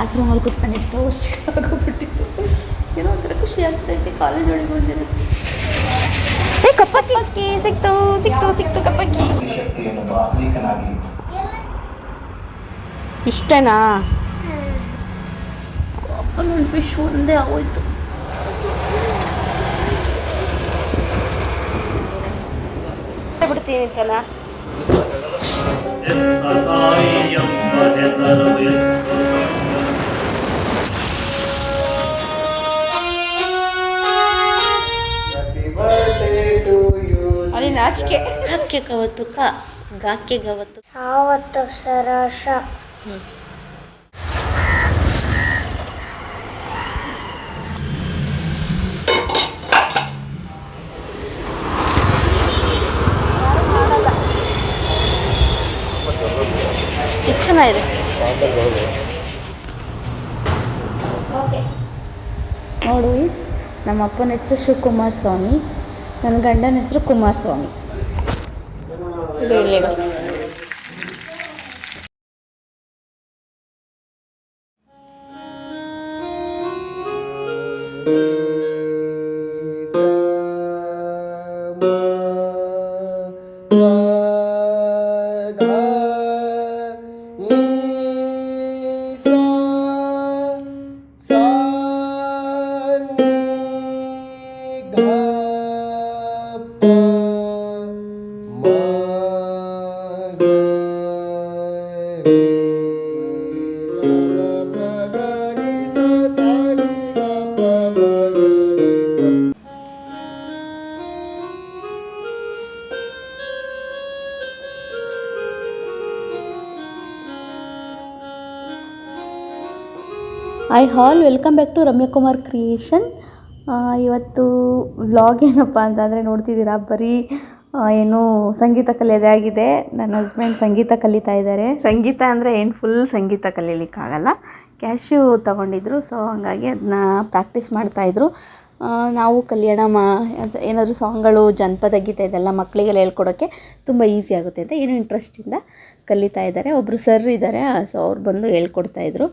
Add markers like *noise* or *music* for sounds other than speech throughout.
Class ರೂಮಲ್ಲಿ ಕೂತ್ಕೊಂಡು ಎಷ್ಟೋ ವರ್ಷ ಆಗೋಗ್ಬಿಟ್ಟಿತ್ತು ಏನೋ ಒಂಥರ ಖುಷಿ ಆಗ್ತೈತೆ ಕಾಲೇಜ್ ಒಳಗೆ ಬಂದಿರುತ್ತೆ ಏ ಕಪ್ಪಕ್ಕಿ. ಸಿಕ್ತು ಸಿಕ್ತು ಸಿಕ್ತು ಕಪ್ಪಕ್ಕಿ. ಇಷ್ಟನಾ? ನನ್ನ ಫಿಶ್ ಒಂದೇ ಆಗೋಯ್ತು. ಬಿಡ್ತೀನಿ ಕಲ ನಾಚಿಕೆ ಹಕ್ಕೆ ಕವತ್ತು ಕ ಗಾಕ್ಕೆ ಗವತ್ತು ಆವತ್ತು ಸರಾಶ ಎಷ್ಟು ಚೆನ್ನಾಗಿದೆ ನೋಡಿ ನಮ್ಮ ಅಪ್ಪನ ಹೆಸರು ಶಿವಕುಮಾರ್ ಸ್ವಾಮಿ ನನ್ನ ಗಂಡನ ಹೆಸರು ಕುಮಾರಸ್ವಾಮಿ. ಹೇಳಿ hi all welcome back to Ramya Kumar creation ಇವತ್ತು ವ್ಲಾಗ್ ಏನಪ್ಪ ಅಂತಂದರೆ ನೋಡ್ತಿದ್ದೀರಾ? ಬರೀ ಏನು ಸಂಗೀತ ಕಲಿಯೋದೇ ಆಗಿದೆ. ನನ್ನ ಹಸ್ಬೆಂಡ್ ಸಂಗೀತ ಕಲಿತಾ ಇದ್ದಾರೆ. ಸಂಗೀತ ಅಂದರೆ ಏನು? ಫುಲ್ ಸಂಗೀತ ಕಲೀಲಿಕ್ಕಾಗಲ್ಲ. ಕ್ಯಾಶ್ಯೂ ತೊಗೊಂಡಿದ್ರು ಸೊ ಹಾಗಾಗಿ ಅದನ್ನ ಪ್ರಾಕ್ಟೀಸ್ ಮಾಡ್ತಾಯಿದ್ರು ನಾವು ಕಲ್ಯಾಣ ಮಾ ಏನಾದರೂ ಸಾಂಗ್ಗಳು ಜನಪದ ಗೀತೆ ಇದೆಲ್ಲ ಮಕ್ಕಳಿಗೆಲ್ಲ ಹೇಳ್ಕೊಡೋಕ್ಕೆ ತುಂಬ ಈಸಿ ಆಗುತ್ತೆ ಅಂತ, ಏನು ಇಂಟ್ರೆಸ್ಟಿಂದ ಕಲಿತಾ ಇದ್ದಾರೆ. ಒಬ್ಬರು ಸರ್ ಇದ್ದಾರೆ ಸೊ ಅವ್ರು ಬಂದು ಹೇಳ್ಕೊಡ್ತಾಯಿದ್ರು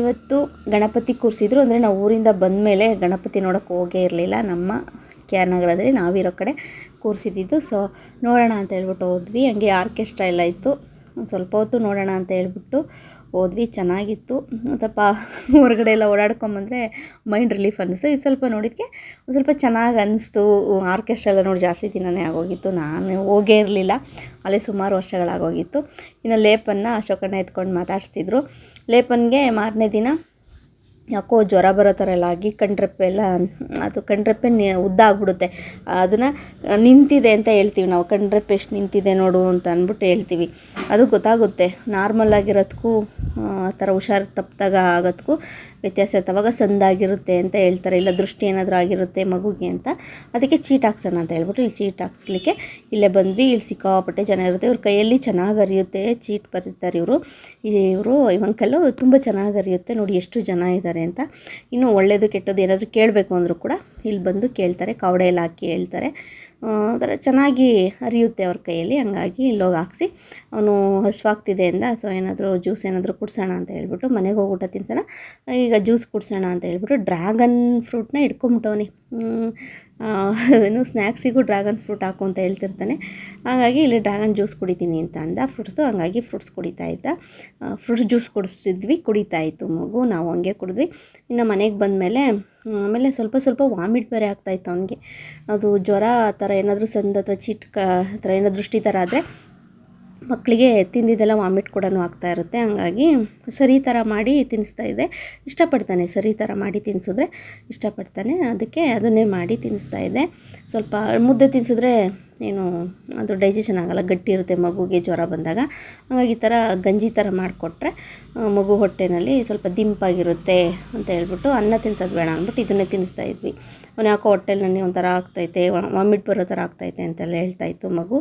ಇವತ್ತು ಗಣಪತಿ ಕೂರಿಸಿದ್ರು ಅಂದರೆ ನಾವು ಊರಿಂದ ಬಂದ ಮೇಲೆ ಗಣಪತಿ ನೋಡೋಕ್ಕೆ ಹೋಗೇ ಇರಲಿಲ್ಲ. ನಮ್ಮ ಕೆ ಆರ್ ನಗರದಲ್ಲಿ ನಾವಿರೋ ಕಡೆ ಕೂರಿಸಿದ್ದು. ಸೊ ನೋಡೋಣ ಅಂತ ಹೇಳ್ಬಿಟ್ಟು ಹೋದ್ವಿ. ಹಂಗೆ ಆರ್ಕೆಸ್ಟ್ರಾ ಎಲ್ಲ ಇತ್ತು. ಸ್ವಲ್ಪ ಹೊತ್ತು ನೋಡೋಣ ಅಂತ ಹೇಳ್ಬಿಟ್ಟು ಹೋದ್ವಿ. ಚೆನ್ನಾಗಿತ್ತು. ಸ್ವಲ್ಪ ಹೊರಗಡೆ ಎಲ್ಲ ಓಡಾಡ್ಕೊಂಬಂದರೆ ಮೈಂಡ್ ರಿಲೀಫ್ ಅನ್ನಿಸ್ತು. ಇದು ಸ್ವಲ್ಪ ನೋಡಿದ್ಕೆ ಒಂದು ಸ್ವಲ್ಪ ಚೆನ್ನಾಗಿ ಅನ್ನಿಸ್ತು ಆರ್ಕೆಸ್ಟ್ರಾ ಎಲ್ಲ ನೋಡಿ ಜಾಸ್ತಿ ದಿನವೇ ಆಗೋಗಿತ್ತು. ನಾನು ಹೋಗೇ ಇರಲಿಲ್ಲ. ಅಲ್ಲೇ ಸುಮಾರು ವರ್ಷಗಳಾಗೋಗಿತ್ತು. ಇನ್ನು ಲೇಪನ್ನು ಅಶೋಕಣ್ಣ ಎತ್ಕೊಂಡು ಮಾತಾಡಿಸ್ತಿದ್ರು. ಲೇಪನ್ಗೆ ಮಾರನೇ ದಿನ ಯಾಕೋ ಜ್ವರ ಬರೋ ಥರ ಎಲ್ಲ ಆಗಿ ಕಣ್ರೆಪ್ಪೆ ಎಲ್ಲ, ಅದು ಕಣ್ರೆಪ್ಪೆ ನಿ, ಉದ್ದ ಆಗ್ಬಿಡುತ್ತೆ. ಅದನ್ನು ನಿಂತಿದೆ ಅಂತ ಹೇಳ್ತೀವಿ ನಾವು. ಕಣ್ರೆಪ್ಪೆ ಎಷ್ಟು ನಿಂತಿದೆ ನೋಡು ಅಂತ ಅಂದ್ಬಿಟ್ಟು ಹೇಳ್ತೀವಿ. ಅದು ಗೊತ್ತಾಗುತ್ತೆ. ನಾರ್ಮಲ್ ಆಗಿರೋದಕ್ಕೂ ಆ ಥರ ಹುಷಾರು ತಪ್ಪಿದಾಗ ಆಗೋದಕ್ಕೂ ವ್ಯತ್ಯಾಸ ಇರುತ್ತೆ. ಅವಾಗ ಸಂದಾಗಿರುತ್ತೆ ಅಂತ ಹೇಳ್ತಾರೆ. ಇಲ್ಲ ದೃಷ್ಟಿ ಏನಾದರೂ ಆಗಿರುತ್ತೆ ಮಗುಗೆ ಅಂತ. ಅದಕ್ಕೆ ಚೀಟ್ ಹಾಕ್ಸೋಣ ಅಂತ ಹೇಳ್ಬಿಟ್ಟು ಇಲ್ಲಿ ಚೀಟ್ ಹಾಕ್ಸ್ಲಿಕ್ಕೆ ಇಲ್ಲೇ ಬಂದ್ವಿ. ಇಲ್ಲಿ ಸಿಕ್ಕಾಪಟ್ಟೆ ಜನ ಇರುತ್ತೆ. ಇವ್ರ ಕೈಯಲ್ಲಿ ಚೆನ್ನಾಗಿ ಅರಿಯುತ್ತೆ ಚೀಟ್ ಬರೀತಾರೆ ಇವರು. ಇವರು ಅಂಕಲ್ಲು ತುಂಬ ಚೆನ್ನಾಗಿ ಅರಿಯುತ್ತೆ ನೋಡಿ ಎಷ್ಟು ಜನ ಇದ್ದಾರೆ ಅಂತ. ಇನ್ನು ಒಳ್ಳೆಯದು ಕೆಟ್ಟದ್ದು ಏನಾದರೂ ಕೇಳಬೇಕು ಅಂದರೂ ಕೂಡ ಇಲ್ಲಿ ಬಂದು ಕೇಳ್ತಾರೆ. ಕಾವಡೆಯಲ್ಲಿ ಹಾಕಿ ಹೇಳ್ತಾರೆ. ಒಂಥರ ಚೆನ್ನಾಗಿ ಅರಿಯುತ್ತೆ ಅವ್ರ ಕೈಯಲ್ಲಿ. ಹಂಗಾಗಿ ಇಲ್ಲೋಗಿ ಹಾಕ್ಸಿ ಅವನು ಹಸುವಾಗ್ತಿದೆ ಅಂದ, ಸೊ ಏನಾದರೂ ಜ್ಯೂಸ್ ಏನಾದರೂ ಕುಡ್ಸೋಣ ಅಂತ ಹೇಳ್ಬಿಟ್ಟು ಮನೆಗೆ ಹೋಗಿ ಊಟ ತಿನ್ಸೋಣ. ಈಗ ಜ್ಯೂಸ್ ಕುಡ್ಸೋಣ ಅಂತ ಹೇಳ್ಬಿಟ್ಟು ಡ್ರ್ಯಾಗನ್ ಫ್ರೂಟ್ನ ಇಟ್ಕೊಂಬಿಟ್ಟವನಿ ಏನು ಸ್ನ್ಯಾಕ್ಸಿಗೂ ಡ್ರ್ಯಾಗನ್ ಫ್ರೂಟ್ ಹಾಕು ಅಂತ ಹೇಳ್ತಿರ್ತಾನೆ. ಹಾಗಾಗಿ ಇಲ್ಲಿ ಡ್ರ್ಯಾಗನ್ ಜ್ಯೂಸ್ ಕುಡಿತೀನಿ ಅಂತ ಅಂದ. ಫ್ರೂಟ್ಸು ಹಂಗಾಗಿ ಫ್ರೂಟ್ಸ್ ಕುಡಿತಾ ಇದ್ದ. ಫ್ರೂಟ್ಸ್ ಜ್ಯೂಸ್ ಕುಡಿಸಿದ್ವಿ, ಕುಡಿತಾ ಇತ್ತು ಮಗು. ನಾವು ಹಂಗೆ ಕುಡಿದ್ವಿ. ಇನ್ನು ಮನೆಗೆ ಬಂದಮೇಲೆ, ಆಮೇಲೆ ಸ್ವಲ್ಪ ಸ್ವಲ್ಪ ವಾಮಿಟ್ ಬೇರೆ ಆಗ್ತಾಯಿತ್ತು ಅವನಿಗೆ. ಅದು ಜ್ವರ ಆ ಥರ ಏನಾದರೂ ಸಂದ ಅಥವಾ ಚೀಟ್ಕ ಆ ಥರ ಏನಾದರೂ ದೃಷ್ಟಿ ಥರ ಆದರೆ ಮಕ್ಕಳಿಗೆ ತಿಂದಿದ್ದೆಲ್ಲ ವಾಮಿಟ್ ಕೂಡ ಆಗ್ತಾ ಇರುತ್ತೆ. ಹಂಗಾಗಿ ಸರಿ ಥರ ಮಾಡಿ ತಿನ್ನಿಸ್ತಾ ಇದ್ದೆ ಇಷ್ಟಪಡ್ತಾನೆ ಸರಿ ಥರ ಮಾಡಿ ತಿನ್ನಿಸಿದ್ರೆ ಇಷ್ಟಪಡ್ತಾನೆ. ಅದಕ್ಕೆ ಅದನ್ನೇ ಮಾಡಿ ತಿನ್ನಿಸ್ತಾ ಇದ್ದೆ ಸ್ವಲ್ಪ ಮುದ್ದೆ ತಿನ್ನಿಸಿದ್ರೆ ಏನು ಅದು ಡೈಜೆಷನ್ ಆಗೋಲ್ಲ, ಗಟ್ಟಿ ಇರುತ್ತೆ ಮಗುಗೆ ಜ್ವರ ಬಂದಾಗ. ಹಾಗಾಗಿ ಈ ಥರ ಗಂಜಿ ಥರ ಮಾಡಿಕೊಟ್ರೆ ಮಗು ಹೊಟ್ಟೆನಲ್ಲಿ ಸ್ವಲ್ಪ ದಿಂಪಾಗಿರುತ್ತೆ ಅಂತ ಹೇಳ್ಬಿಟ್ಟು ಅನ್ನ ತಿನ್ಸೋದು ಬೇಡ ಅಂದ್ಬಿಟ್ಟು ಇದನ್ನೇ ತಿನ್ನಿಸ್ತಾ ಇದ್ವಿ. ಅವ್ನು ಯಾಕೋ ಹೊಟ್ಟೆಲಿ ನನಗೆ ಒಂಥರ ಆಗ್ತೈತೆ ವಾಮಿಟ್ ಬರೋ ಥರ ಆಗ್ತೈತೆ ಅಂತೆಲ್ಲ ಹೇಳ್ತಾಯಿತ್ತು ಮಗು.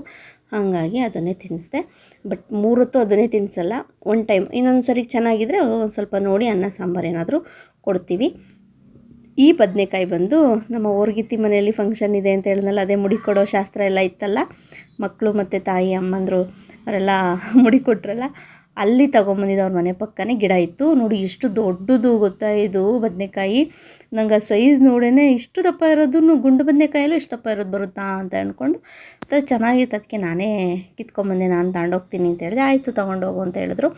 ಹಾಗಾಗಿ ಅದನ್ನೇ ತಿನ್ನಿಸ್ದೆ. ಬಟ್ ಮೂರೊತ್ತು ಅದನ್ನೇ ತಿನ್ನಿಸಲ್ಲ. ಒನ್ ಟೈಮ್ ಇನ್ನೊಂದು ಸರಿ ಚೆನ್ನಾಗಿದ್ದರೆ ಒಂದು ಸ್ವಲ್ಪ ನೋಡಿ ಅನ್ನ, ಸಾಂಬಾರು ಏನಾದರೂ ಕೊಡ್ತೀವಿ. ಈ ಬದನೆಕಾಯಿ ಬಂದು ನಮ್ಮ ಓರ್ಗಿತ್ತಿ ಮನೆಯಲ್ಲಿ ಫಂಕ್ಷನ್ ಇದೆ ಅಂತ ಹೇಳಿದ್ನಲ್ಲ, ಅದೇ ಮುಡಿ ಕೊಡೋ ಶಾಸ್ತ್ರ ಎಲ್ಲ ಇತ್ತಲ್ಲ? ಮಕ್ಕಳು ಮತ್ತು ತಾಯಿ, ಅಮ್ಮಂದರು ಅವರೆಲ್ಲ ಮುಡಿ ಕೊಟ್ರಲ್ಲ? ಅಲ್ಲಿ ತಗೊಂಬಂದಿದ್ದು ಅವ್ರ ಮನೆ ಪಕ್ಕನೇ ಗಿಡ ಇತ್ತು. ನೋಡಿ ಎಷ್ಟು ದೊಡ್ಡದು ಗೊತ್ತಾ ಇದು ಬದನೆಕಾಯಿ. ನಂಗೆ ಆ ಸೈಜ್ ನೋಡೇ ಇಷ್ಟು ದಪ್ಪ ಇರೋದು ಗುಂಡು ಬದನೆಕಾಯಲ್ಲೂ ಇಷ್ಟು ದಪ್ಪ ಇರೋದು ಬರುತ್ತಾ ಅಂತ ಅಂದ್ಕೊಂಡು ಥರ ಚೆನ್ನಾಗಿತ್ತು. ಅದಕ್ಕೆ ನಾನೇ ಕಿತ್ಕೊಂಬಂದೆ, ನಾನು ತಗೊಂಡೋಗ್ತೀನಿ ಅಂತ ಹೇಳಿದೆ. ಆಯಿತು ತೊಗೊಂಡೋಗು ಅಂತ ಹೇಳಿದ್ರು.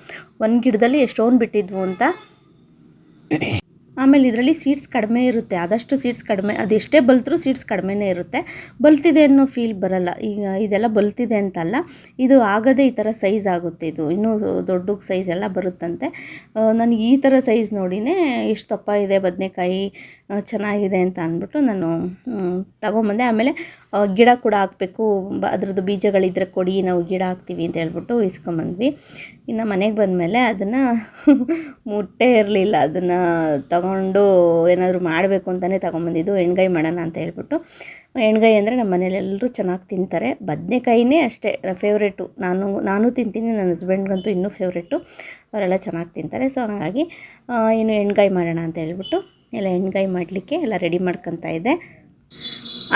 ಒಂದು ಗಿಡದಲ್ಲಿ ಎಷ್ಟೊಂದು ಬಿಟ್ಟಿದ್ವು ಅಂತ. ಆಮೇಲೆ ಇದರಲ್ಲಿ ಸೀಡ್ಸ್ ಕಡಿಮೆ ಇರುತ್ತೆ. ಆದಷ್ಟು ಸೀಟ್ಸ್ ಕಡಿಮೆ ಅದೆಷ್ಟೇ ಬಲ್ತರೂ ಸೀಡ್ಸ್ ಕಡಿಮೆನೇ ಇರುತ್ತೆ. ಬಲ್ತಿದೆ ಅನ್ನೋ ಫೀಲ್ ಬರಲ್ಲ. ಈಗ ಇದೆಲ್ಲ ಬಲ್ತಿದೆ ಅಂತಲ್ಲ, ಇದು ಆಗದೇ ಈ ಥರ ಸೈಜ್ ಆಗುತ್ತೆ ಇದು. ಇನ್ನೂ ದೊಡ್ಡ ಸೈಜ್ ಎಲ್ಲ ಬರುತ್ತಂತೆ. ನನಗೆ ಈ ಥರ ಸೈಜ್ ನೋಡಿನೇ ಎಷ್ಟು ತಪ್ಪ ಇದೆ ಬದನೆಕಾಯಿ ಚೆನ್ನಾಗಿದೆ ಅಂತ ಅಂದ್ಬಿಟ್ಟು ನಾನು ತಗೊಂಬಂದೆ. ಆಮೇಲೆ ಗಿಡ ಕೂಡ ಹಾಕಬೇಕು. ಅದ್ರದ್ದು ಬೀಜಗಳಿದ್ರೆ ಕೊಡಿ, ನಾವು ಗಿಡ ಹಾಕ್ತೀವಿ ಅಂತ ಹೇಳ್ಬಿಟ್ಟು ಇಸ್ಕೊಂಬಂದ್ವಿ. ಇನ್ನು ಮನೆಗೆ ಬಂದಮೇಲೆ ಅದನ್ನು *laughs* ಮುಟ್ಟೆ ಇರಲಿಲ್ಲ. ಅದನ್ನು ತಗೊಂಡು ಏನಾದರೂ ಮಾಡಬೇಕು ಅಂತಲೇ ತಗೊಂಬಂದಿದ್ದು. ಎಣ್ಗಾಯಿ ಮಾಡೋಣ ಅಂತ ಹೇಳ್ಬಿಟ್ಟು. ಎಣ್ಗಾಯಿ ಅಂದರೆ ನಮ್ಮ ಮನೇಲಿ ಎಲ್ಲರೂ ಚೆನ್ನಾಗಿ ತಿಂತಾರೆ. ಬದನೆಕಾಯಿನೇ ಅಷ್ಟೇ. ಫೇವ್ರೇಟು ನಾನು ನಾನು ತಿಂತೀನಿ ನನ್ನ ಹಸ್ಬೆಂಡ್ಗಂತೂ ಇನ್ನೂ ಫೇವ್ರೇಟು ಅವರೆಲ್ಲ ಚೆನ್ನಾಗಿ ತಿಂತಾರೆ. ಸೊ ಹಾಗಾಗಿ ಇನ್ನು ಎಣ್ಗಾಯಿ ಮಾಡೋಣ ಅಂತ ಹೇಳ್ಬಿಟ್ಟು ಎಲ್ಲ ಎಣ್ಗಾಯಿ ಮಾಡಲಿಕ್ಕೆ ಎಲ್ಲ ರೆಡಿ ಮಾಡ್ಕೊತಾ ಇದ್ದೆ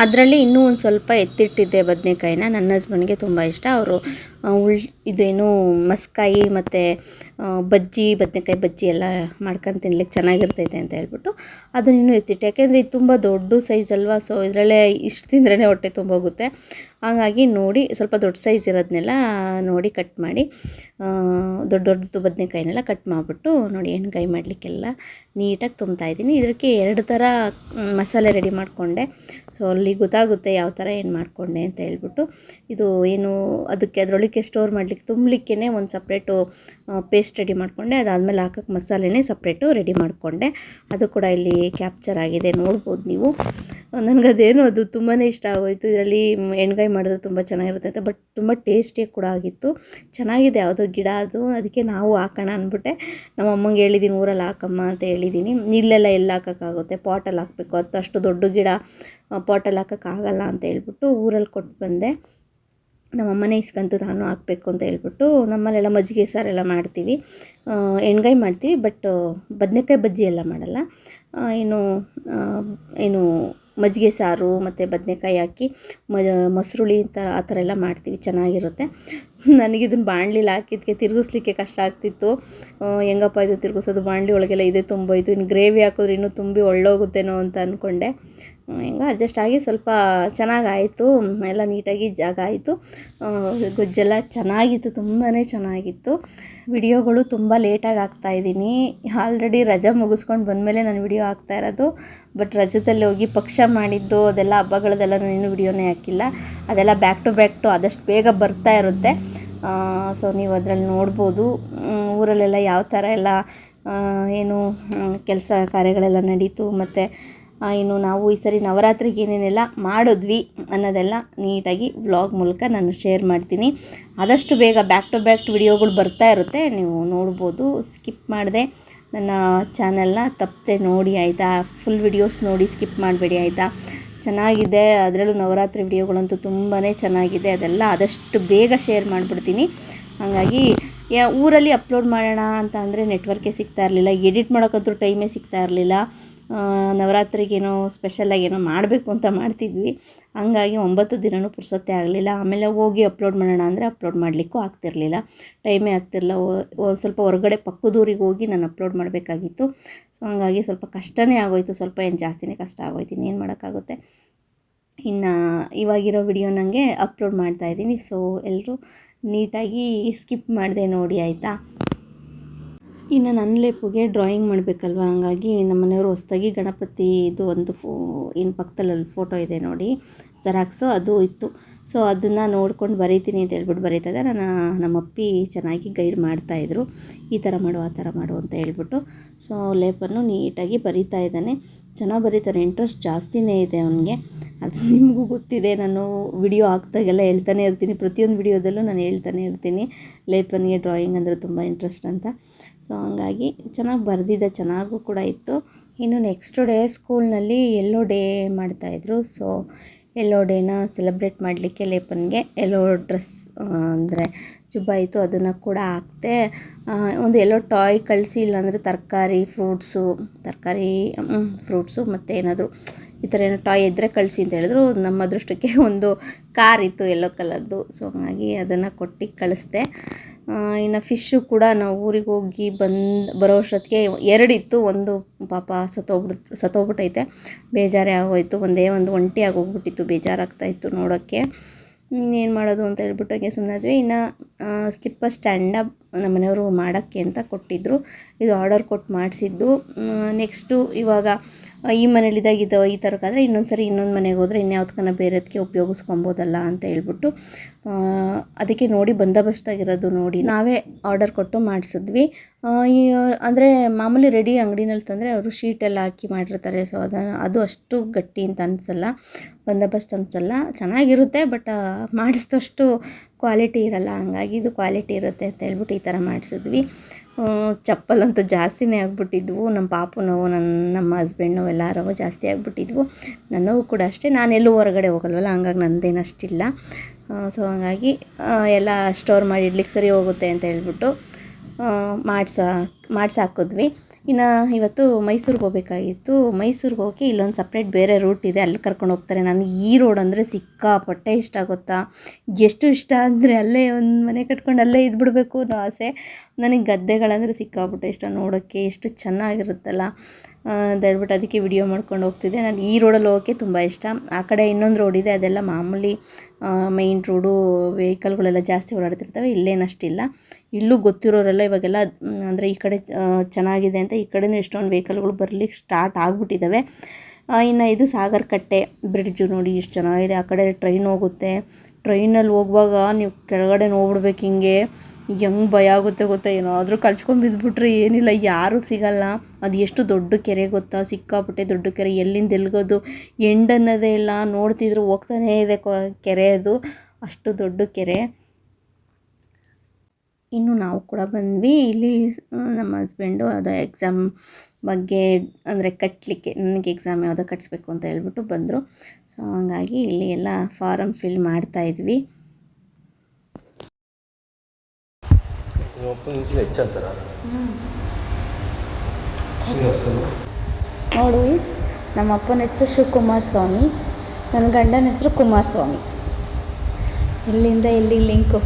ಅದರಲ್ಲಿ ಇನ್ನೂ ಒಂದು ಸ್ವಲ್ಪ ಎತ್ತಿಟ್ಟಿದ್ದೆ ಬದನೇಕಾಯಿನ. ನನ್ನ ಹಸ್ಬೆಂಡ್ಗೆ ತುಂಬ ಇಷ್ಟ. ಅವರು ಉಳ್, ಇದೇನು ಮಸ್ಕಾಯಿ ಮತ್ತು ಬಜ್ಜಿ, ಬದನೆಕಾಯಿ ಬಜ್ಜಿ ಎಲ್ಲ ಮಾಡ್ಕೊಂಡು ತಿನ್ಲಿಕ್ಕೆ ಚೆನ್ನಾಗಿರ್ತೈತೆ ಅಂತ ಹೇಳ್ಬಿಟ್ಟು ಅದನ್ನ ಇನ್ನೂ ಎತ್ತಿಟ್ಟೆ. ಯಾಕೆಂದರೆ ಇದು ತುಂಬ ದೊಡ್ಡ ಸೈಜ್ ಅಲ್ವಾ ಸೊ ಇದರಲ್ಲೇ ಇಷ್ಟು ತಿಂದ್ರೇ ಹೊಟ್ಟೆ ತುಂಬ ಹೋಗುತ್ತೆ. ಹಾಗಾಗಿ ನೋಡಿ ಸ್ವಲ್ಪ ದೊಡ್ಡ ಸೈಜ್ ಇರೋದನ್ನೆಲ್ಲ ನೋಡಿ ಕಟ್ ಮಾಡಿ ದೊಡ್ಡ ದೊಡ್ಡದು ಬದನೆಕಾಯಿನೆಲ್ಲ ಕಟ್ ಮಾಡಿಬಿಟ್ಟು ನೋಡಿ ಎಣ್ಗಾಯಿ ಮಾಡಲಿಕ್ಕೆಲ್ಲ ನೀಟಾಗಿ ತುಂಬ್ತಾ ಇದ್ದೀನಿ. ಇದಕ್ಕೆ ಎರಡು ಥರ ಮಸಾಲೆ ರೆಡಿ ಮಾಡಿಕೊಂಡೆ. ಸೊ ಅಲ್ಲಿ ಗೊತ್ತಾಗುತ್ತೆ ಯಾವ ಥರ ಏನು ಮಾಡಿಕೊಂಡೆ ಅಂತ ಹೇಳ್ಬಿಟ್ಟು. ಇದು ಏನು, ಅದಕ್ಕೆ ಅದರೊಳಗೆ ಸ್ಟೋರ್ ಮಾಡಲಿಕ್ಕೆ ತುಂಬಲಿಕ್ಕೇ ಒಂದು ಸಪ್ರೇಟು ಪೇಸ್ಟ್ ರೆಡಿ ಮಾಡಿಕೊಂಡೆ. ಅದಾದಮೇಲೆ ಹಾಕೋಕ್ಕೆ ಮಸಾಲೆನೇ ಸಪ್ರೇಟು ರೆಡಿ ಮಾಡಿಕೊಂಡೆ. ಅದು ಕೂಡ ಇಲ್ಲಿ ಕ್ಯಾಪ್ಚರ್ ಆಗಿದೆ, ನೋಡ್ಬೋದು ನೀವು. ನನಗದೇನು ಅದು ತುಂಬಾ ಇಷ್ಟ ಆಗೋಯಿತು. ಇದರಲ್ಲಿ ಎಣ್ಗಾಯಿ ಮಾಡಿದ್ರೆ ತುಂಬ ಚೆನ್ನಾಗಿರುತ್ತೆ ಬಟ್ ತುಂಬ ಟೇಸ್ಟಿಯಾಗಿ ಕೂಡ ಆಗಿತ್ತು. ಚೆನ್ನಾಗಿದೆ ಯಾವುದೋ ಗಿಡ ಅದು, ಅದಕ್ಕೆ ನಾವು ಹಾಕೋಣ ಅಂದ್ಬಿಟ್ಟೆ. ನಮ್ಮ ಅಮ್ಮಂಗೆ ಹೇಳಿದ್ದೀನಿ ಊರಲ್ಲಿ ಹಾಕಮ್ಮ ಅಂತ ಹೇಳಿದ್ದೀನಿ ಇಲ್ಲೆಲ್ಲ ಎಲ್ಲ ಹಾಕೋಕ್ಕಾಗುತ್ತೆ? ಪಾಟಲ್ಲಿ ಹಾಕಬೇಕು. ಅದು ಅಷ್ಟು ದೊಡ್ಡ ಗಿಡ ಪಾಟಲ್ಲಿ ಹಾಕೋಕ್ಕಾಗಲ್ಲ ಅಂತ ಹೇಳ್ಬಿಟ್ಟು ಊರಲ್ಲಿ ಕೊಟ್ಟು ಬಂದೆ. ನಮ್ಮ ಅಮ್ಮನೇ ಇಸ್ಕಂತು ನಾನು ಹಾಕಬೇಕು ಅಂತ ಹೇಳ್ಬಿಟ್ಟು ನಮ್ಮಲ್ಲೆಲ್ಲ ಮಜ್ಜಿಗೆ ಸಾರೆಲ್ಲ ಮಾಡ್ತೀವಿ. ಎಣ್ಗಾಯಿ ಮಾಡ್ತೀವಿ, ಬಟ್ ಬದನೆಕಾಯಿ ಬಜ್ಜಿ ಎಲ್ಲ ಮಾಡಲ್ಲ. ಏನು ಏನು ಮಜ್ಜಿಗೆ ಸಾರು ಮತ್ತು ಬದನೆಕಾಯಿ ಹಾಕಿ ಮೊಸರುಳಿ ಥರ ಆ ಥರ ಎಲ್ಲ ಮಾಡ್ತೀವಿ, ಚೆನ್ನಾಗಿರುತ್ತೆ. ನನಗೆ ಇದನ್ನು ಬಾಣಲಿಲಿ ಹಾಕಿದ್ದಕ್ಕೆ ತಿರುಗಿಸ್ಲಿಕ್ಕೆ ಕಷ್ಟ ಆಗ್ತಿತ್ತು. ಹೆಂಗಪ್ಪ ಇದು ತಿರುಗಿಸೋದು? ಬಾಣಲಿ ಒಳಗೆಲ್ಲ ಇದೆ, ತುಂಬೋಯ್ತು. ಇನ್ನು ಗ್ರೇವಿ ಹಾಕಿದ್ರೆ ಇನ್ನೂ ತುಂಬಿ ಒಳ್ಳೋಗುತ್ತೇನೋ ಅಂತ ಅಂದ್ಕೊಂಡೆ ಹೆಂಗೋ ಅಡ್ಜಸ್ಟ್ ಆಗಿ ಸ್ವಲ್ಪ ಚೆನ್ನಾಗಾಯಿತು ಎಲ್ಲ ನೀಟಾಗಿ ಜಾಗ ಆಯಿತು. ಗೊಜ್ಜೆಲ್ಲ ಚೆನ್ನಾಗಿತ್ತು ತುಂಬಾ ಚೆನ್ನಾಗಿತ್ತು. ವಿಡಿಯೋಗಳು ತುಂಬ ಲೇಟಾಗಿ ಹಾಕ್ತಾಯಿದ್ದೀನಿ ಆಲ್ರೆಡಿ ರಜಾ ಮುಗಿಸ್ಕೊಂಡು ಬಂದಮೇಲೆ ನಾನು ವಿಡಿಯೋ ಹಾಕ್ತಾ ಇರೋದು. ಬಟ್ ರಜದಲ್ಲಿ ಹೋಗಿ ಪಕ್ಷ ಮಾಡಿದ್ದು, ಅದೆಲ್ಲ ಹಬ್ಬಗಳದೆಲ್ಲ ನಾನು ಇನ್ನೂ ವಿಡಿಯೋನೇ ಹಾಕಿಲ್ಲ. ಅದೆಲ್ಲ ಬ್ಯಾಕ್ ಟು ಬ್ಯಾಕ್ ಟು ಆದಷ್ಟು ಬೇಗ ಬರ್ತಾ ಇರುತ್ತೆ. ಸೊ ನೀವು ಅದರಲ್ಲಿ ನೋಡ್ಬೋದು. ಊರಲ್ಲೆಲ್ಲ ಯಾವ ಥರ ಎಲ್ಲ ಏನು ಕೆಲಸ ಕಾರ್ಯಗಳೆಲ್ಲ ನಡೀತು, ಮತ್ತು ಇನ್ನು ನಾವು ಈ ಸರಿ ನವರಾತ್ರಿಗೆ ಏನೇನೆಲ್ಲ ಮಾಡಿದ್ವಿ ಅನ್ನೋದೆಲ್ಲ ನೀಟಾಗಿ ವ್ಲಾಗ್ ಮೂಲಕ ನಾನು ಶೇರ್ ಮಾಡ್ತೀನಿ. ಆದಷ್ಟು ಬೇಗ ಬ್ಯಾಕ್ ಟು ಬ್ಯಾಕ್ ವಿಡಿಯೋಗಳು ಬರ್ತಾ ಇರುತ್ತೆ, ನೀವು ನೋಡ್ಬೋದು. ಸ್ಕಿಪ್ ಮಾಡಿದೆ ನನ್ನ ಚಾನೆಲ್ನ ತಪ್ಪದೆ ನೋಡಿ ಆಯಿತಾ? ಫುಲ್ ವಿಡಿಯೋಸ್ ನೋಡಿ ಸ್ಕಿಪ್ ಮಾಡಬೇಡಿ ಆಯಿತಾ? ಚೆನ್ನಾಗಿದೆ. ಅದರಲ್ಲೂ ನವರಾತ್ರಿ ವಿಡಿಯೋಗಳಂತೂ ತುಂಬಾ ಚೆನ್ನಾಗಿದೆ. ಅದೆಲ್ಲ ಆದಷ್ಟು ಬೇಗ ಶೇರ್ ಮಾಡಿಬಿಡ್ತೀನಿ. ಹಾಗಾಗಿ, ಯಾ, ಊರಲ್ಲಿ ಅಪ್ಲೋಡ್ ಮಾಡೋಣ ಅಂತ ಅಂದರೆ ನೆಟ್ವರ್ಕೇ ಸಿಗ್ತಾ ಇರಲಿಲ್ಲ ಎಡಿಟ್ ಮಾಡೋಕ್ಕಂತೂ ಟೈಮೇ ಸಿಗ್ತಾ ಇರಲಿಲ್ಲ. ನವರಾತ್ರಿಗೇನೋ ಸ್ಪೆಷಲಾಗಿ ಏನೋ ಮಾಡಬೇಕು ಅಂತ ಮಾಡ್ತಿದ್ವಿ. ಹಂಗಾಗಿ ಒಂಬತ್ತು ದಿನವೂ ಪುರ್ಸೊತ್ತೆ ಆಗಲಿಲ್ಲ. ಆಮೇಲೆ ಹೋಗಿ ಅಪ್ಲೋಡ್ ಮಾಡೋಣ ಅಂದರೆ ಅಪ್ಲೋಡ್ ಮಾಡಲಿಕ್ಕೂ ಆಗ್ತಿರಲಿಲ್ಲ. ಟೈಮೇ ಆಗ್ತಿರಲಿಲ್ಲ ಸ್ವಲ್ಪ ಹೊರಗಡೆ ಪಕ್ಕದೂರಿಗೆ ಹೋಗಿ ನಾನು ಅಪ್ಲೋಡ್ ಮಾಡಬೇಕಾಗಿತ್ತು. ಸೊ, ಹಂಗಾಗಿ ಸ್ವಲ್ಪ ಕಷ್ಟನೇ ಆಗೋಯ್ತು. ಸ್ವಲ್ಪ ಏನು ಜಾಸ್ತಿನೇ ಕಷ್ಟ ಆಗೋಯ್ತು. ಇನ್ನೇನು ಮಾಡೋಕ್ಕಾಗುತ್ತೆ? ಇನ್ನು ಇವಾಗಿರೋ ವಿಡಿಯೋ ನನಗೆ ಅಪ್ಲೋಡ್ ಮಾಡ್ತಾ ಇದ್ದೀನಿ. ಸೊ, ಎಲ್ಲರೂ ನೀಟಾಗಿ ಸ್ಕಿಪ್ ಮಾಡಿದೆ ನೋಡಿ, ಆಯಿತಾ? ಇನ್ನು ನನ್ನ ಲೇಪಿಗೆ ಡ್ರಾಯಿಂಗ್ ಮಾಡಬೇಕಲ್ವ? ಹಂಗಾಗಿ ನಮ್ಮ ಮನೆಯವರು ಹೊಸ್ದಾಗಿ ಗಣಪತಿ ಇದು ಒಂದು ಫೋ ಇನ್ನು ಪಕ್ಕದಲ್ಲಿ ಫೋಟೋ ಇದೆ ನೋಡಿ ಜೆರಾಕ್ಸು ಅದು ಇತ್ತು. ಸೊ ಅದನ್ನು ನೋಡ್ಕೊಂಡು ಬರೀತೀನಿ ಅಂತ ಹೇಳ್ಬಿಟ್ಟು ಬರೀತಾ ಇದ್ದೆ. ನಾನು ನಮ್ಮ ಅಪ್ಪಿ ಚೆನ್ನಾಗಿ ಗೈಡ್ ಮಾಡ್ತಾಯಿದ್ರು ಈ ಥರ ಮಾಡು, ಆ ಥರ ಮಾಡು ಅಂತ ಹೇಳ್ಬಿಟ್ಟು. ಸೊ ಲೇಪನ್ನು ನೀಟಾಗಿ ಬರೀತಾ ಇದ್ದಾನೆ. ಚೆನ್ನಾಗಿ ಬರೀತಾರೆ ಇಂಟ್ರೆಸ್ಟ್ ಜಾಸ್ತಿನೇ ಇದೆ ಅವನಿಗೆ. ಅದು ನಿಮಗೂ ಗೊತ್ತಿದೆ. ನಾನು ವಿಡಿಯೋ ಹಾಕ್ದಾಗೆಲ್ಲ ಹೇಳ್ತಾನೆ ಇರ್ತೀನಿ. ಪ್ರತಿಯೊಂದು ವಿಡಿಯೋದಲ್ಲೂ ನಾನು ಹೇಳ್ತಾನೆ ಇರ್ತೀನಿ. ಲೇಪನ್ಗೆ ಡ್ರಾಯಿಂಗ್ ಅಂದರೆ ತುಂಬ ಇಂಟ್ರೆಸ್ಟ್ ಅಂತ. ಸೊ ಹಂಗಾಗಿ ಚೆನ್ನಾಗಿ ಬರೆದಿದ್ದೆ ಚೆನ್ನಾಗೂ ಕೂಡ ಇತ್ತು. ಇನ್ನು ನೆಕ್ಸ್ಟ್ ಡೇ ಸ್ಕೂಲ್ನಲ್ಲಿ ಎಲ್ಲೋ ಡೇ ಮಾಡ್ತಾಯಿದ್ರು ಸೊ ಎಲ್ಲೋ ಡೇನ ಸೆಲೆಬ್ರೇಟ್ ಮಾಡಲಿಕ್ಕೆ ಲೇಪನ್ಗೆ ಎಲ್ಲೋ ಡ್ರೆಸ್ ಅಂದರೆ ಜುಬ್ಬ ಇತ್ತು, ಅದನ್ನು ಕೂಡ ಹಾಕ್ತೆ. ಒಂದು ಎಲ್ಲೋ ಟಾಯ್ ಕಳಿಸಿ, ಇಲ್ಲಾಂದರೆ ತರಕಾರಿ ಫ್ರೂಟ್ಸು ತರಕಾರಿ ಫ್ರೂಟ್ಸು ಮತ್ತು ಏನಾದರೂ ಈ ಥರ ಏನೋ ಟಾಯ್ ಇದ್ದರೆ ಕಳಿಸಿ ಅಂತ ಹೇಳಿದ್ರು. ನಮ್ಮ ಅದೃಷ್ಟಕ್ಕೆ ಒಂದು ಕಾರ್ ಇತ್ತು ಎಲ್ಲೋ ಕಲರ್ದು ಸೊ ಹಂಗಾಗಿ ಅದನ್ನು ಕೊಟ್ಟು ಕಳಿಸ್ದೆ ಇನ್ನು ಫಿಶ್ಶು ಕೂಡ ನಾವು ಊರಿಗೆ ಹೋಗಿ ಬಂದು ಬರೋ ಅಷ್ಟೊತ್ತಿಗೆ ಎರಡಿತ್ತು, ಒಂದು ಪಾಪ ಸತ್ತೋಗ್ಬಿಡ್, ಸತ್ತೋಗ್ಬಿಟ್ಟೈತೆ. ಬೇಜಾರೇ ಆಗೋಯ್ತು. ಒಂದೇ ಒಂದು ಒಂಟಿ ಆಗೋಗ್ಬಿಟ್ಟಿತ್ತು. ಬೇಜಾರಾಗ್ತಾಯಿತ್ತು ನೋಡೋಕ್ಕೆ. ಇನ್ನೇನು ಮಾಡೋದು ಅಂತ ಹೇಳ್ಬಿಟ್ಟು ಹಾಗೆ ಸುಮ್ಮನಾದ್ವಿ ಇನ್ನು ಸ್ಲಿಪ್ಪರ್ ಸ್ಟ್ಯಾಂಡಪ್ ನಮ್ಮ ಮನೆಯವರು ಮಾಡೋಕ್ಕೆ ಅಂತ ಕೊಟ್ಟಿದ್ದರು ಇದು ಆರ್ಡರ್ ಕೊಟ್ಟು ಮಾಡಿಸಿದ್ದು. ನೆಕ್ಸ್ಟು ಇವಾಗ ಈ ಮನೇಲಿದ್ದಾಗಿದ್ದು ಈ ಥರಕ್ಕಾದರೆ ಇನ್ನೊಂದು ಸರಿ ಇನ್ನೊಂದು ಮನೆಗೆ ಹೋದರೆ ಇನ್ಯಾವ್ದಕ್ಕನ ಬೇರೆದಕ್ಕೆ ಉಪಯೋಗಿಸ್ಕೊಬೋದಲ್ಲ ಅಂತ ಹೇಳ್ಬಿಟ್ಟು ಅದಕ್ಕೆ ನೋಡಿ ಬಂದೋಬಸ್ತಾಗಿರೋದು ನೋಡಿ. ನಾವೇ ಆರ್ಡರ್ ಕೊಟ್ಟು ಮಾಡಿಸಿದ್ವಿ. ಈ, ಅಂದರೆ ಮಾಮೂಲಿ ರೆಡಿ ಅಂಗಡಿನಲ್ಲಿ ತಂದರೆ ಅವರು ಶೀಟೆಲ್ಲ ಹಾಕಿ ಮಾಡಿರ್ತಾರೆ. ಸೊ ಅದನ್ನು ಅದು ಅಷ್ಟು ಗಟ್ಟಿ ಅಂತ ಅನಿಸಲ್ಲ, ಬಂದೋಬಸ್ತ್ ಅನಿಸಲ್ಲ. ಚೆನ್ನಾಗಿರುತ್ತೆ, ಬಟ್ ಮಾಡಿಸಿದಷ್ಟು ಕ್ವಾಲಿಟಿ ಇರಲ್ಲ. ಹಂಗಾಗಿ ಇದು ಕ್ವಾಲಿಟಿ ಇರುತ್ತೆ ಅಂತ ಹೇಳ್ಬಿಟ್ಟು ಈ ಥರ ಮಾಡಿಸಿದ್ವಿ. ಚಪ್ಪಲಂತೂ ಜಾಸ್ತಿನೇ ಆಗ್ಬಿಟ್ಟಿದ್ವು. ನಮ್ಮ ಪಾಪು ನೋವು ನನ್ನ ನಮ್ಮ ಹಸ್ಬೆಂಡ್ ನೋವು ಎಲ್ಲರೂ ಜಾಸ್ತಿ ಆಗ್ಬಿಟ್ಟಿದ್ವು. ನೋವು ಕೂಡ ಅಷ್ಟೇ. ನಾನೆಲ್ಲೂ ಹೊರಗಡೆ ಹೋಗಲ್ವಲ್ಲ, ಹಂಗಾಗಿ ನನ್ನದೇನು ಅಷ್ಟಿಲ್ಲ ಸೊ ಹಂಗಾಗಿ ಎಲ್ಲ ಸ್ಟೋರ್ ಮಾಡಿ ಇಡ್ಲಿಕ್ಕೆ ಸರಿ ಹೋಗುತ್ತೆ ಅಂತ ಹೇಳ್ಬಿಟ್ಟು ಮಾಡ್ಸ ಮಾಡ್ಸಿ ಹಾಕಿದ್ವಿ ಇನ್ನು ಇವತ್ತು ಮೈಸೂರಿಗೆ ಹೋಗ್ಬೇಕಾಗಿತ್ತು. ಮೈಸೂರಿಗೆ ಹೋಗಿ ಇಲ್ಲೊಂದು ಸಪ್ರೇಟ್ ಬೇರೆ ರೂಟ್ ಇದೆ, ಅಲ್ಲಿ ಕರ್ಕೊಂಡು ಹೋಗ್ತಾರೆ. ನಾನು ಈ ರೋಡ್ ಅಂದರೆ ಸಿಕ್ಕಾಪಟ್ಟೆ ಇಷ್ಟ ಗೊತ್ತಾ. ಎಷ್ಟು ಇಷ್ಟ ಅಂದರೆ ಅಲ್ಲೇ ಒಂದು ಮನೆ ಕಟ್ಕೊಂಡು ಅಲ್ಲೇ ಇದ್ಬಿಡ್ಬೇಕು ಅನ್ನೋ ಆಸೆ. ನನಗೆ ಗದ್ದೆಗಳಂದರೆ ಸಿಕ್ಕಾಪಟ್ಟೆ ಇಷ್ಟ ನೋಡೋಕ್ಕೆ ಎಷ್ಟು ಚೆನ್ನಾಗಿರುತ್ತಲ್ಲ. ದಯವಿಟ್ಟು ಅದಕ್ಕೆ ವಿಡಿಯೋ ಮಾಡ್ಕೊಂಡು ಹೋಗ್ತಿದ್ದೆ. ನಾನು ಈ ರೋಡಲ್ಲಿ ಹೋಗೋಕ್ಕೆ ತುಂಬ ಇಷ್ಟ. ಆ ಕಡೆ ಇನ್ನೊಂದು ರೋಡ್ ಇದೆ, ಅದೆಲ್ಲ ಮಾಮೂಲಿ ಮೈನ್ ರೋಡು ವೆಹಿಕಲ್ಗಳೆಲ್ಲ ಜಾಸ್ತಿ ಓಡಾಡ್ತಿರ್ತವೆ ಇಲ್ಲೇನಷ್ಟಿಲ್ಲ ಇಲ್ಲೂ ಗೊತ್ತಿರೋರೆಲ್ಲ ಇವಾಗೆಲ್ಲ ಅಂದರೆ ಈ ಕಡೆ ಚೆನ್ನಾಗಿದೆ ಅಂತ ಈ ಕಡೆಯೂ ಎಷ್ಟೊಂದು ವೆಹಿಕಲ್ಗಳು ಬರ್ಲಿಕ್ಕೆ ಸ್ಟಾರ್ಟ್ ಆಗಿಬಿಟ್ಟಿದ್ದಾವೆ ಇನ್ನು ಇದು ಸಾಗರ್ ಕಟ್ಟೆ ಬ್ರಿಡ್ಜು ನೋಡಿ ಇಷ್ಟು ಚೆನ್ನಾಗಿದೆ. ಆ ಕಡೆ ಟ್ರೈನ್ ಹೋಗುತ್ತೆ. ಟ್ರೈನಲ್ಲಿ ಹೋಗುವಾಗ ನೀವು ಕೆಳಗಡೆ ನೋಡ್ಬಿಡ್ಬೇಕು ಹಿಂಗೆ. ಹೆಂಗೆ ಭಯ ಆಗುತ್ತೆ ಗೊತ್ತಾ? ಏನಾದರೂ ಕಳ್ಚ್ಕೊಂಡು ಬಿದ್ದುಬಿಟ್ರೆ ಏನಿಲ್ಲ, ಯಾರೂ ಸಿಗಲ್ಲ. ಅದು ಎಷ್ಟು ದೊಡ್ಡ ಕೆರೆ ಗೊತ್ತಾ? ಸಿಕ್ಕಾಪಟ್ಟೆ ದೊಡ್ಡ ಕೆರೆ. ಎಲ್ಲಿಂದ ಎಲ್ಗೋದು ಎಂಡ್ ಅನ್ನೋದೇ ಇಲ್ಲ. ನೋಡ್ತಿದ್ರು ಹೋಗ್ತಾನೇ ಇದೆ ಕೆರೆ ಅದು. ಅಷ್ಟು ದೊಡ್ಡ ಕೆರೆ. ಇನ್ನು ನಾವು ಕೂಡ ಬಂದ್ವಿ. ಇಲ್ಲಿ ನಮ್ಮ ಹಸ್ಬೆಂಡು ಅದು ಎಕ್ಸಾಮ್ ಬಗ್ಗೆ, ಅಂದರೆ ಕಟ್ಟಲಿಕ್ಕೆ ನನಗೆ ಎಕ್ಸಾಮ್ ಯಾವುದೋ ಕಟ್ಟಿಸ್ಬೇಕು ಅಂತ ಹೇಳ್ಬಿಟ್ಟು ಬಂದರು. ಸೊ ಹಂಗಾಗಿ ಇಲ್ಲಿ ಎಲ್ಲ ಫಾರಮ್ ಫಿಲ್ ಮಾಡ್ತಾಯಿದ್ವಿ ಹೆಚ್ಚಂತಾರ ನೋಡು ನಮ್ಮ ಅಪ್ಪನ ಹೆಸರು ಶಿವಕುಮಾರ್ ಸ್ವಾಮಿ ನನ್ನ ಗಂಡನ ಹೆಸರು ಕುಮಾರಸ್ವಾಮಿ ಎಲ್ಲಿಂದ ಎಲ್ಲಿ ಲಿಂಕು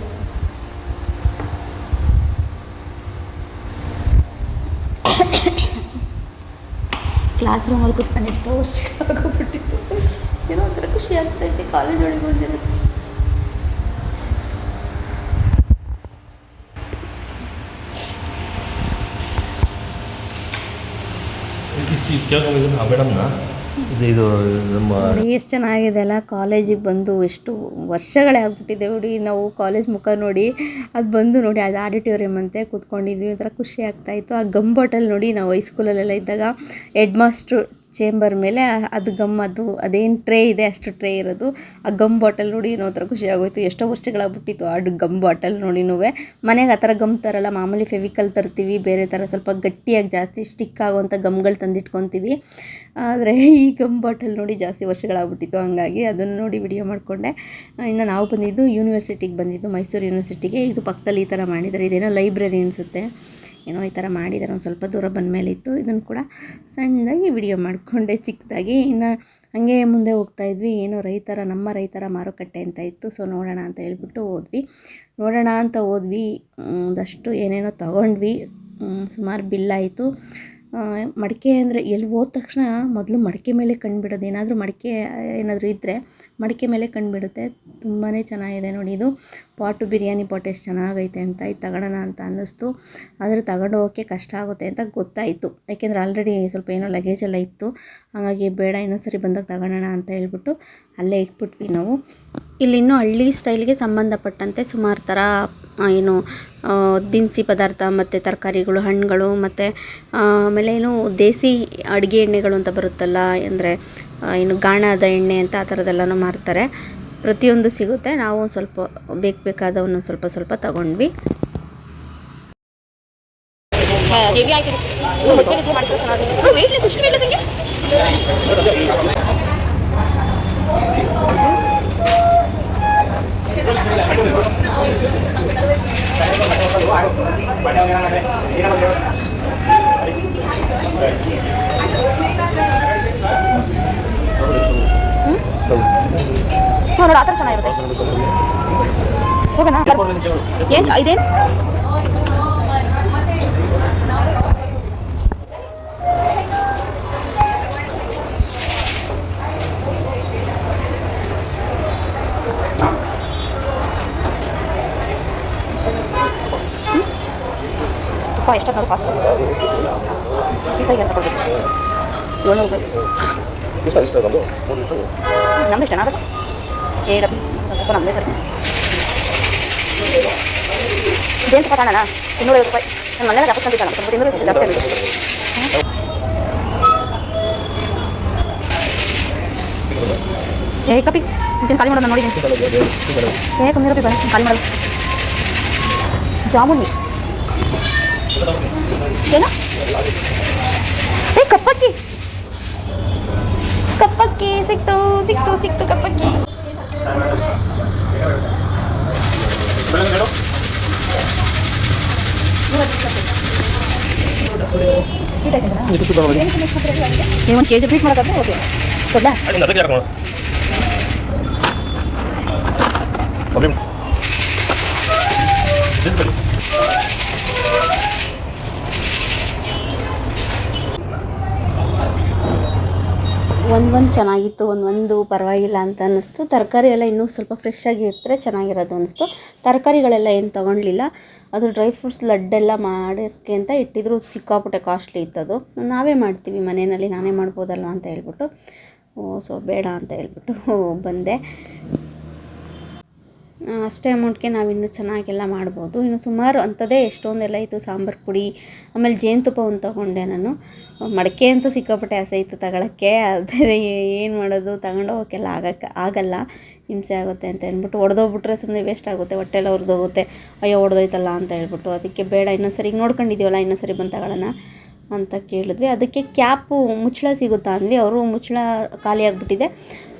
ಕ್ಲಾಸ್ ರೂಮಲ್ಲಿ ಕೂತ್ಕೊಂಡು ಎಷ್ಟು ಆಗೋಗ್ಬಿಟ್ಟಿತ್ತು ಏನೋ ಒಂಥರ ಖುಷಿ ಆಗ್ತೈತಿ ಕಾಲೇಜ್ ಒಳಗೆ ಮೇಡಮ್ನ. ಇದು ಇದು ನಮ್ಮ ನೋಡಿ ಎಷ್ಟು ಚೆನ್ನಾಗಿದೆ ಅಲ್ಲ ಕಾಲೇಜಿಗೆ ಬಂದು ಎಷ್ಟು ವರ್ಷಗಳೇ ಆಗ್ಬಿಟ್ಟಿದೆ ನೋಡಿ ನಾವು ಕಾಲೇಜ್ ಮುಖ ನೋಡಿ ಅದು ಬಂದು ನೋಡಿ ಅದು ಆಡಿಟೋರಿಯಂ ಅಂತೆ ಕೂತ್ಕೊಂಡಿದ್ವಿ. ಒಂಥರ ಖುಷಿ ಆಗ್ತಾಯಿತ್ತು ಆ ಗಮ್ ಬಾಟಲ್ ನೋಡಿ ನಾವು ಹೈಸ್ಕೂಲಲ್ಲೆಲ್ಲ ಇದ್ದಾಗ ಹೆಡ್ ಮಾಸ್ಟ್ರು ಚೇಂಬರ್ ಮೇಲೆ ಅದು ಗಮ್ ಅದು, ಅದೇನು ಟ್ರೇ ಇದೆ, ಅಷ್ಟು ಟ್ರೇ ಇರೋದು. ಆ ಗಮ್ ಬಾಟಲ್ ನೋಡಿ ಏನೋ ಒಂಥರ ಖುಷಿ ಆಗೋಯ್ತು. ಎಷ್ಟೋ ವರ್ಷಗಳಾಗ್ಬಿಟ್ಟಿತ್ತು ಆ ಗಮ್ ಬಾಟಲ್ ನೋಡಿನೂ ಮನೆಗೆ ಆ ಥರ ಗಮ್ ತರಲ್ಲ, ಮಾಮೂಲಿ ಫೆವಿಕಲ್ ತರ್ತೀವಿ, ಬೇರೆ ಥರ ಸ್ವಲ್ಪ ಗಟ್ಟಿಯಾಗಿ ಜಾಸ್ತಿ ಸ್ಟಿಕ್ ಆಗುವಂಥ ಗಮ್ಗಳು ತಂದಿಟ್ಕೊತೀವಿ. ಆದರೆ ಈ ಗಮ್ ಬಾಟಲ್ ನೋಡಿ ಜಾಸ್ತಿ ವರ್ಷಗಳಾಗ್ಬಿಟ್ಟಿತ್ತು ಹಂಗಾಗಿ ಅದನ್ನು ನೋಡಿ ವಿಡಿಯೋ ಮಾಡಿಕೊಂಡೆ. ಇನ್ನು ನಾವು ಬಂದಿದ್ದು ಯೂನಿವರ್ಸಿಟಿಗೆ ಬಂದಿದ್ದು, ಮೈಸೂರು ಯೂನಿವರ್ಸಿಟಿಗೆ ಇದು ಪಕ್ಕದಲ್ಲಿ ಈ ಥರ ಮಾಡಿದ್ದಾರೆ. ಇದೇನೋ ಲೈಬ್ರರಿ ಅನಿಸುತ್ತೆ. ಏನೋ ಈ ಥರ ಮಾಡಿದ್ದಾರೆ, ಒಂದು ಸ್ವಲ್ಪ ದೂರ ಬಂದ ಮೇಲೆ ಇತ್ತು ಇದನ್ನು ಕೂಡ ಸಣ್ಣದಾಗಿ ವಿಡಿಯೋ ಮಾಡಿಕೊಂಡೆ, ಚಿಕ್ಕದಾಗಿ. ಇನ್ನು ಹಾಗೆ ಮುಂದೆ ಹೋಗ್ತಾ ಇದ್ವಿ. ಏನೋ ರೈತರ, ನಮ್ಮ ರೈತರ ಮಾರುಕಟ್ಟೆ ಅಂತ ಇತ್ತು. ಸೊ ನೋಡೋಣ ಅಂತ ಹೇಳ್ಬಿಟ್ಟು ಹೋದ್ವಿ. ನೋಡೋಣ ಅಂತ ಹೋದ್ವಿ. ಒಂದಷ್ಟು ಏನೇನೋ ತೊಗೊಂಡ್ವಿ. ಸುಮಾರು ಬಿಲ್ಲಾಯಿತು ಮಡಿಕೆ ಅಂದರೆ ಎಲ್ಲಿ ಹೋದ ತಕ್ಷಣ ಮೊದಲು ಮಡಿಕೆ ಮೇಲೆ ಕಂಡುಬಿಡೋದು. ಏನಾದರೂ ಮಡಿಕೆ ಏನಾದರೂ ಇದ್ದರೆ ಮಡಿಕೆ ಮೇಲೆ ಕಂಡುಬಿಡುತ್ತೆ. ತುಂಬಾ ಚೆನ್ನಾಗಿದೆ ನೋಡಿ ಇದು. ಪಾಟು ಬಿರಿಯಾನಿ ಪಾಟ್ ಎಷ್ಟು ಚೆನ್ನಾಗೈತೆ ಅಂತ ಇದು ತಗೊಳ್ಳೋಣ ಅಂತ ಅನ್ನಿಸ್ತು. ಆದರೆ ತಗೊಂಡು ಹೋಗೋಕ್ಕೆ ಕಷ್ಟ ಆಗುತ್ತೆ ಅಂತ ಗೊತ್ತಾಯಿತು. ಯಾಕೆಂದರೆ ಆಲ್ರೆಡಿ ಸ್ವಲ್ಪ ಏನೋ ಲಗೇಜ್ ಎಲ್ಲ ಇತ್ತು. ಹಾಗಾಗಿ ಬೇಡ ಇನ್ನೊಂದ್ಸರಿ ಬಂದಾಗ ತಗೊಳ್ಳೋಣ ಅಂತ ಹೇಳ್ಬಿಟ್ಟು ಅಲ್ಲೇ ಇಟ್ಬಿಟ್ವಿ ನಾವು. ಇಲ್ಲಿ ಇನ್ನೂ ಹಳ್ಳಿ ಸ್ಟೈಲ್ಗೆ ಸಂಬಂಧಪಟ್ಟಂತೆ ಸುಮಾರು ಥರ ಏನು ದಿನಸಿ ಪದಾರ್ಥ ಮತ್ತು ತರಕಾರಿಗಳು, ಹಣ್ಣುಗಳು ಮತ್ತು ಆಮೇಲೆ ಏನು ದೇಸಿ ಅಡುಗೆ ಎಣ್ಣೆಗಳು ಅಂತ ಬರುತ್ತಲ್ಲ, ಅಂದರೆ ಏನು ಗಾಣದ ಎಣ್ಣೆ ಅಂತ ಆ ಥರದ್ದೆಲ್ಲನೂ ಮಾರ್ತಾರೆ. ಪ್ರತಿಯೊಂದು ಸಿಗುತ್ತೆ. ನಾವು ಒಂದು ಸ್ವಲ್ಪ ಬೇಕು ಬೇಕಾದವನ್ನು ಸ್ವಲ್ಪ ಸ್ವಲ್ಪ ತಗೊಂಡ್ವಿ. ಹ್ಞೂ ನೋಡಿ ಆ ಥರ ಚೆನ್ನಾಗಿರುತ್ತೆ. ಹೋಗೋಣ ಏನು ಇದೇನು? ತುಪ್ಪ ಎಷ್ಟೊತ್ತು ನೋಡಿ ಕಾಸ್ಟ್ ಸೀಸಾಗಿ ಅಂತ ಕೊಡ್ಬೇಕು. ಏಳ್ನೂರು ರೂಪಾಯಿ. ನಮ್ದು ಇಷ್ಟ ಅದು ಏ ಡಬ್ಬಿ ಸ್ವಲ್ಪ ನಮ್ಮದೇ ಸರಿ ಇದೇನು ತುಪ್ಪ ತಾಣನ ಇನ್ನೂರೈವತ್ತು ರೂಪಾಯಿ ನನ್ನ ಮನೆಯಲ್ಲಿ ಜಾಸ್ತಿ ತಂದಿದ್ದಾನೆ ಸ್ವಲ್ಪ ಇನ್ನೂರು ಜಾಸ್ತಿ ಆಗಿದೆ ಏ ಕಪಿ ಇದನ್ನು ಖಾಲಿ ಮಾಡೋದು ನೋಡಿದ್ದೀನಿ ಏ ಸುಮ್ಮನೆ ರೂಪಾಯಿ ಬೇಡ ಖಾಲಿ ಮಾಡೋದು ಜಾಮೂನ್ ಮಿಕ್ಸ್ ಏನು ಏ ಕಪ್ಪಕ್ಕಿ ಕಪ್ಪಕ್ಕಿ ಸಿಕ್ತು ಸಿಕ್ತು ಸಿಕ್ತು ಕಪ್ಪಕ್ಕಿ ಸ್ವೀಟ್ ಆಯ್ತಲ್ಲ ನೀವು ಒಂದು ಕೆ ಜಿ ಟ್ರೀಟ್ ಮಾಡೋದಾದ್ರೆ ಓಕೆ ಕೊಡ್ಲಾ ಅಲ್ಲಿಂದ ಅದಕ್ಕೆ ಯಾಕೆ ಪ್ರಾಬ್ಲಮ್ ಒಂದು ಒಂದು ಚೆನ್ನಾಗಿತ್ತು, ಒಂದು ಒಂದು ಪರವಾಗಿಲ್ಲ ಅಂತ ಅನ್ನಿಸ್ತು. ತರಕಾರಿ ಎಲ್ಲ ಇನ್ನೂ ಸ್ವಲ್ಪ ಫ್ರೆಶ್ ಆಗಿರ್ತಾರೆ ಚೆನ್ನಾಗಿರೋದು ಅನ್ನಿಸ್ತು. ತರಕಾರಿಗಳೆಲ್ಲ ಏನು ತೊಗೊಳ್ಲಿಲ್ಲ ಅದು ಡ್ರೈ ಫ್ರೂಟ್ಸ್ ಲಡ್ಡೆಲ್ಲ ಮಾಡೋಕ್ಕೆ ಅಂತ ಇಟ್ಟಿದ್ರು. ಸಿಕ್ಕಾಪಟ್ಟೆ ಕಾಸ್ಟ್ಲಿ ಇತ್ತದು. ನಾವೇ ಮಾಡ್ತೀವಿ, ಮನೆಯಲ್ಲಿ ನಾನೇ ಮಾಡ್ಬೋದಲ್ವ ಅಂತ ಹೇಳ್ಬಿಟ್ಟು. ಸೊ ಬೇಡ ಅಂತ ಹೇಳ್ಬಿಟ್ಟು ಬಂದೆ. ಅಷ್ಟೇ ಅಮೌಂಟ್ಗೆ ನಾವಿನ್ನೂ ಚೆನ್ನಾಗೆಲ್ಲ ಮಾಡ್ಬೋದು. ಇನ್ನು ಸುಮಾರು ಅಂಥದ್ದೇ ಎಷ್ಟೊಂದೆಲ್ಲ ಇತ್ತು, ಸಾಂಬಾರು ಪುಡಿ, ಆಮೇಲೆ ಜೇನುತುಪ್ಪವನ್ನು ಒಂದು ತೊಗೊಂಡೆ ನಾನು. ಮಡಕೆ ಅಂತೂ ಸಿಕ್ಕಾಪಟ್ಟೆ ಆಸೆ ಇತ್ತು ತಗೊಳಕ್ಕೆ, ಆದರೆ ಏನು ಮಾಡೋದು, ತಗೊಂಡು ಹೋಗೋಕ್ಕೆಲ್ಲ ಆಗಕ್ಕೆ, ಆಗಲ್ಲ. ಹಿಂಸೆ ಆಗುತ್ತೆ ಅಂತ ಹೇಳ್ಬಿಟ್ಟು ಒಡೆದೋಗ್ಬಿಟ್ರೆ ಸುಮ್ಮನೆ ವೇಸ್ಟ್ ಆಗುತ್ತೆ, ಹೊಟ್ಟೆಲ್ಲ ಹೊರದೋಗುತ್ತೆ ಅಯ್ಯೋ ಹೊಡೆದೋಯ್ತಲ್ಲ ಅಂತ ಹೇಳ್ಬಿಟ್ಟು. ಅದಕ್ಕೆ ಬೇಡ ಇನ್ನೊಂದು ಸರಿ ಈಗ ನೋಡ್ಕೊಂಡಿದ್ದೀವಲ್ಲ ಇನ್ನೊಂದು ಸರಿ ಬಂದು ತಗೊಳ್ಳೋಣ ಅಂತ ಕೇಳಿದ್ವಿ. ಅದಕ್ಕೆ ಕ್ಯಾಪು ಮುಚ್ಚಳ ಸಿಗುತ್ತಾ ಅಂದ್ವಿ. ಅವರು ಮುಚ್ಚಳ ಖಾಲಿಯಾಗಿಬಿಟ್ಟಿದೆ.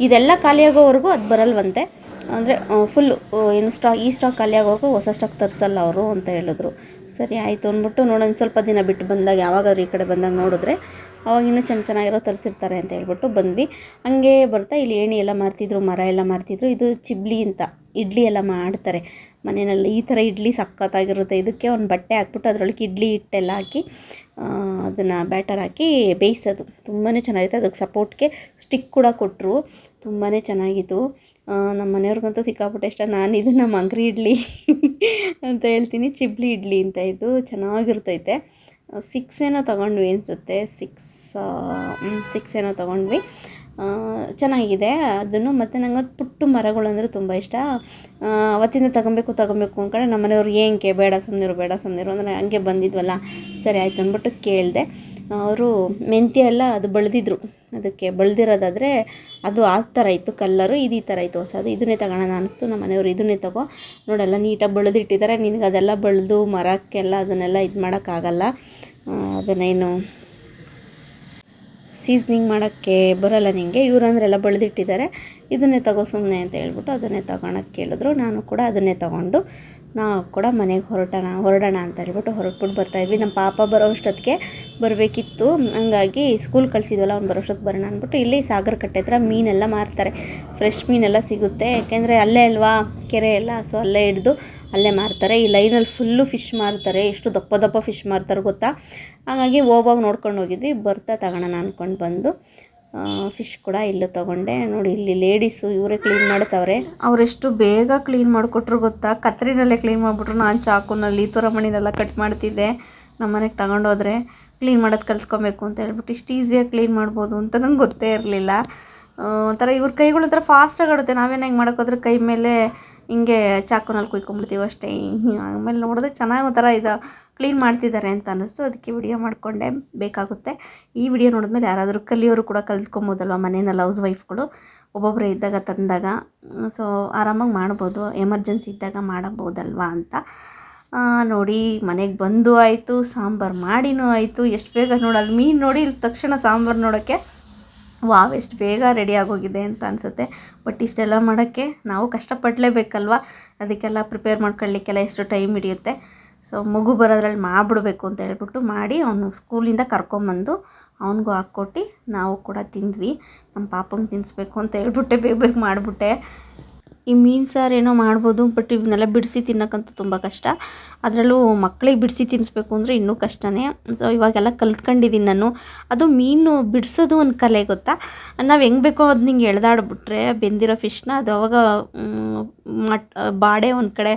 ಇದೆಲ್ಲ ಖಾಲಿಯಾಗೋವರೆಗೂ ಅದು ಬರಲ್ವಂತೆ. ಅಂದರೆ ಫುಲ್ಲು ಏನು ಸ್ಟಾಕ್ ಈ ಸ್ಟಾಕ್ ಖಾಲಿ ಆಗೋಕೆ ಹೊಸ ಸ್ಟಾಕ್ ತರಿಸಲ್ಲ ಅವರು ಅಂತ ಹೇಳಿದ್ರು. ಸರಿ, ಆಯಿತು ಅಂದ್ಬಿಟ್ಟು ನೋಡೋಣ ಸ್ವಲ್ಪ ದಿನ ಬಿಟ್ಟು ಬಂದಾಗ, ಯಾವಾಗಾದ್ರೂ ಈ ಕಡೆ ಬಂದಾಗ ನೋಡಿದ್ರೆ, ಅವಾಗ ಇನ್ನೂ ಚೆನ್ನ ಚೆನ್ನಾಗಿರೋ ತರಿಸಿರ್ತಾರೆ ಅಂತ ಹೇಳ್ಬಿಟ್ಟು ಬಂದ್ವಿ. ಹಂಗೆ ಬರ್ತಾ, ಇಲ್ಲಿ ಏಣಿ ಎಲ್ಲ ಮಾರ್ತಿದ್ರು, ಮರ ಎಲ್ಲ ಮಾರ್ತಿದ್ರು. ಇದು ಚಿಬ್ಲಿ ಅಂತ, ಇಡ್ಲಿ ಎಲ್ಲ ಮಾಡ್ತಾರೆ. ಮನೆಯಲ್ಲಿ ಈ ಥರ ಇಡ್ಲಿ ಸಖತ್ತಾಗಿರುತ್ತೆ. ಇದಕ್ಕೆ ಒಂದು ಬಟ್ಟೆ ಹಾಕ್ಬಿಟ್ಟು ಅದರೊಳಗೆ ಇಡ್ಲಿ ಹಿಟ್ಟೆಲ್ಲ ಹಾಕಿ ಅದನ್ನು ಬ್ಯಾಟರ್ ಹಾಕಿ ಬೇಯಿಸೋದು. ತುಂಬಾ ಚೆನ್ನಾಗಿತ್ತು. ಅದಕ್ಕೆ ಸಪೋರ್ಟ್ಗೆ ಸ್ಟಿಕ್ ಕೂಡ ಕೊಟ್ಟರು ತುಂಬಾ ಚೆನ್ನಾಗಿತ್ತು. ನಮ್ಮ ಮನೆಯವ್ರಿಗಂತೂ ಸಿಕ್ಕಾಪಟ್ಟೆ ಇಷ್ಟ. ನಾನು ಇದು ನಮ್ಮ ಅಂಗಡಿ ಇಡ್ಲಿ ಅಂತ ಹೇಳ್ತೀನಿ. ಚಿಬ್ಲಿ ಇಡ್ಲಿ ಅಂತ ಇದು ಚೆನ್ನಾಗಿರ್ತೈತೆ. ಸಿಕ್ಸ್ ಏನೋ ತೊಗೊಂಡ್ವಿ ಅನಿಸುತ್ತೆ. ಸಿಕ್ಸ್ ಸಿಕ್ಸ್ ಏನೋ ತೊಗೊಂಡ್ವಿ. ಚೆನ್ನಾಗಿದೆ ಅದನ್ನು. ಮತ್ತು ನಂಗೆ ಪುಟ್ಟು ಮರಗಳು ಅಂದರೆ ತುಂಬ ಇಷ್ಟ. ಅವತ್ತಿಂದ ತಗೊಬೇಕು ತಗೊಬೇಕು ಅಂದ್ಕೊಂಡೆ ನಮ್ಮ ಮನೆಯವ್ರು ಏನಕ್ಕೆ ಬೇಡ ಸುಮ್ಮನಿರು ಬೇಡ ಸುಮ್ಮನಿರು ಅಂದರೆ ಹಂಗೆ ಬಂದಿದ್ವಲ್ಲ. ಸರಿ, ಆಯ್ತು ಅಂದ್ಬಿಟ್ಟು ಕೇಳಿದೆ. ಅವರು ಮೆಂತ್ಯ ಎಲ್ಲ ಅದು ಬೆಳೆದಿದ್ರು. ಅದಕ್ಕೆ ಬೆಳೆದಿರೋದಾದರೆ ಅದು ಆ ಥರ ಇತ್ತು, ಕಲ್ಲರು ಇದು ಈ ಥರ ಇತ್ತು. ಹೊಸದು ಇದನ್ನೇ ತಗೋಣ ಅನಿಸ್ತು. ನಮ್ಮ ಮನೆಯವರು ಇದನ್ನೇ ತಗೋ. ನೋಡೆಲ್ಲ, ನೀಟಾಗಿ ಬೆಳೆದಿಟ್ಟಿದ್ದಾರೆ. ನಿನಗೆ ಅದೆಲ್ಲ ಬೆಳೆದು ಮರಕ್ಕೆಲ್ಲ ಅದನ್ನೆಲ್ಲ ಇದು ಮಾಡೋಕ್ಕಾಗಲ್ಲ. ಅದನ್ನೇನು ಸೀಸ್ನಿಂಗ್ ಮಾಡೋಕ್ಕೆ ಬರೋಲ್ಲ ನಿನಗೆ ಇವರಂದ್ರೆಲ್ಲ ಬೆಳೆದಿಟ್ಟಿದ್ದಾರೆ. ಇದನ್ನೇ ತಗೋ ಸುಮ್ಮನೆ ಅಂತ ಹೇಳ್ಬಿಟ್ಟು ಅದನ್ನೇ ತಗೊಳಕ್ಕೆ ಕೇಳಿದ್ರು. ನಾನು ಕೂಡ ಅದನ್ನೇ ತಗೊಂಡು ನಾವು ಕೂಡ ಮನೆಗೆ ಹೊರಟೋಣ ಹೊರಡೋಣ ಅಂತ ಹೇಳ್ಬಿಟ್ಟು ಹೊರಟ್ಬಿಟ್ಟು ಬರ್ತಾಯಿದ್ವಿ. ನಮ್ಮ ಪಾಪ ಬರೋ ಅಷ್ಟೊತ್ತಿಗೆ ಬರಬೇಕಿತ್ತು. ಹಂಗಾಗಿ ಸ್ಕೂಲ್ ಕಳಿಸಿದ್ವಲ್ಲ, ಅವ್ನು ಬರೋ ಅಷ್ಟೊತ್ತಿಗೆ ಬರೋಣ ಅಂದ್ಬಿಟ್ಟು ಇಲ್ಲಿ ಸಾಗರ ಕಟ್ಟೆ ಹತ್ರ ಮೀನೆಲ್ಲ ಮಾರ್ತಾರೆ. ಫ್ರೆಶ್ ಮೀನೆಲ್ಲ ಸಿಗುತ್ತೆ. ಯಾಕೆಂದರೆ ಅಲ್ಲೇ ಅಲ್ವಾ, ಕೆರೆ ಎಲ್ಲ ಸೊ ಅಲ್ಲೇ ಹಿಡ್ದು ಅಲ್ಲೇ ಮಾರ್ತಾರೆ. ಈ ಲೈನಲ್ಲಿ ಫುಲ್ಲು ಫಿಶ್ ಮಾರ್ತಾರೆ. ಎಷ್ಟು ದಪ್ಪ ದಪ್ಪ ಫಿಶ್ ಮಾರ್ತಾರೆ ಗೊತ್ತಾ? ಹಾಗಾಗಿ ಹೋಗುವಾಗ ನೋಡ್ಕೊಂಡು ಹೋಗಿದ್ವಿ. ಬರ್ತಾ ತಗೋಣ ಅಂದ್ಕೊಂಡು ಬಂದು. ಫಿಶ್ ಕೂಡ ಇಲ್ಲೂ ತೊಗೊಂಡೆ. ನೋಡಿ, ಇಲ್ಲಿ ಲೇಡೀಸು ಇವರೇ ಕ್ಲೀನ್ ಮಾಡ್ತಾವ್ರೆ. ಅವರೆಷ್ಟು ಬೇಗ ಕ್ಲೀನ್ ಮಾಡಿಕೊಟ್ರು ಗೊತ್ತಾ? ಕತ್ರಿನಲ್ಲೇ ಕ್ಲೀನ್ ಮಾಡಿಬಿಟ್ರು. ನಾನು ಚಾಕುನಲ್ಲಿ ತುರಮಣಿನೆಲ್ಲ ಕಟ್ ಮಾಡ್ತಿದ್ದೆ. ನಮ್ಮ ಮನೆಗೆ ತಗೊಂಡೋದ್ರೆ ಕ್ಲೀನ್ ಮಾಡೋದು ಕಲ್ತ್ಕೊಬೇಕು ಅಂತ ಹೇಳ್ಬಿಟ್ಟು ಇಷ್ಟು ಈಸಿಯಾಗಿ ಕ್ಲೀನ್ ಮಾಡ್ಬೋದು ಅಂತ ನಂಗೆ ಗೊತ್ತೇ ಇರಲಿಲ್ಲ. ಒಂಥರ ಇವ್ರ ಕೈಗಳು ಒಂಥರ ಫಾಸ್ಟಾಗಿ ಆಡುತ್ತೆ. ನಾವೇನು ಹೆಂಗೆ ಮಾಡೋಕ್ಕೋದ್ರೆ ಕೈ ಮೇಲೆ ಹಿಂಗೆ ಚಾಕುನಲ್ಲಿ ಕುಯ್ಕೊಂಬಿಡ್ತೀವಿ ಅಷ್ಟೇ. ಆಮೇಲೆ ನೋಡಿದ್ರೆ ಚೆನ್ನಾಗಿ ಒಂಥರ ಇದು ಕ್ಲೀನ್ ಮಾಡ್ತಿದ್ದಾರೆ ಅಂತ ಅನ್ನಿಸ್ತು. ಅದಕ್ಕೆ ವಿಡಿಯೋ ಮಾಡಿಕೊಂಡೆ. ಬೇಕಾಗುತ್ತೆ. ಈ ವಿಡಿಯೋ ನೋಡಿದ್ಮೇಲೆ ಯಾರಾದರೂ ಕಲಿಯೋರು ಕೂಡ ಕಲ್ತ್ಕೊಬೋದಲ್ವ? ಮನೆಯಲ್ಲಿ ಹೌಸ್ ವೈಫ್ಗಳು ಒಬ್ಬೊಬ್ಬರೇ ಇದ್ದಾಗ ತಂದಾಗ. ಸೊ ಆರಾಮಾಗಿ ಮಾಡ್ಬೋದು. ಎಮರ್ಜೆನ್ಸಿ ಇದ್ದಾಗ ಮಾಡಬಹುದಲ್ವಾ ಅಂತ. ನೋಡಿ, ಮನೆಗೆ ಬಂದು ಆಯಿತು, ಸಾಂಬಾರು ಮಾಡಿನೂ ಆಯಿತು. ಎಷ್ಟು ಬೇಗ ನೋಡಿ ಮೀನು ನೋಡಿ, ಇಲ್ಲಿ ತಕ್ಷಣ ಸಾಂಬಾರು ನೋಡೋಕ್ಕೆ ವಾವ್, ಎಷ್ಟು ಬೇಗ ರೆಡಿ ಆಗೋಗಿದೆ ಅಂತ ಅನಿಸುತ್ತೆ. ಬಟ್ ಇಷ್ಟೆಲ್ಲ ಮಾಡೋಕ್ಕೆ ನಾವು ಕಷ್ಟಪಡಲೇಬೇಕಲ್ವ? ಅದಕ್ಕೆಲ್ಲ ಪ್ರಿಪೇರ್ ಮಾಡ್ಕೊಳ್ಳಿಕ್ಕೆಲ್ಲ ಎಷ್ಟು ಟೈಮ್ ಹಿಡಿಯುತ್ತೆ. ಸೊ ಮಗು ಬರೋದ್ರಲ್ಲಿ ಮಾಡಿಬಿಡ್ಬೇಕು ಅಂತ ಹೇಳ್ಬಿಟ್ಟು ಮಾಡಿ ಅವನು ಸ್ಕೂಲಿಂದ ಕರ್ಕೊಂಬಂದು ಅವನಿಗೂ ಹಾಕ್ಕೊಟ್ಟು ನಾವು ಕೂಡ ತಿಂದ್ವಿ. ನಮ್ಮ ಪಾಪಂಗೆ ತಿನ್ನಿಸ್ಬೇಕು ಅಂತ ಹೇಳ್ಬಿಟ್ಟೆ, ಬೇಗ ಬೇಗ ಮಾಡಿಬಿಟ್ಟೆ. ಈ ಮೀನು ಸಾರು ಏನೋ ಮಾಡ್ಬೋದು ಬಟ್ ಇವನ್ನೆಲ್ಲ ಬಿಡಿಸಿ ತಿನ್ನೋಕ್ಕಂತೂ ತುಂಬ ಕಷ್ಟ. ಅದರಲ್ಲೂ ಮಕ್ಕಳಿಗೆ ಬಿಡಿಸಿ ತಿನ್ನಿಸ್ಬೇಕು ಅಂದರೆ ಇನ್ನೂ ಕಷ್ಟನೇ. ಸೊ ಇವಾಗೆಲ್ಲ ಕಲ್ತ್ಕೊಂಡಿದ್ದೀನಿ ನಾನು. ಅದು ಮೀನು ಬಿಡಿಸೋದು ಒಂದು ಕಲೆ ಗೊತ್ತಾ? ನಾವು ಹೆಂಗೆ ಬೇಕೋ ಅದು ನಿಂಗೆ ಎಳ್ದಾಡ್ಬಿಟ್ರೆ, ಬೆಂದಿರೋ ಫಿಶ್ನ ಅದು ಅವಾಗ ಮಟ್, ಬಾಡೆ ಒಂದು ಕಡೆ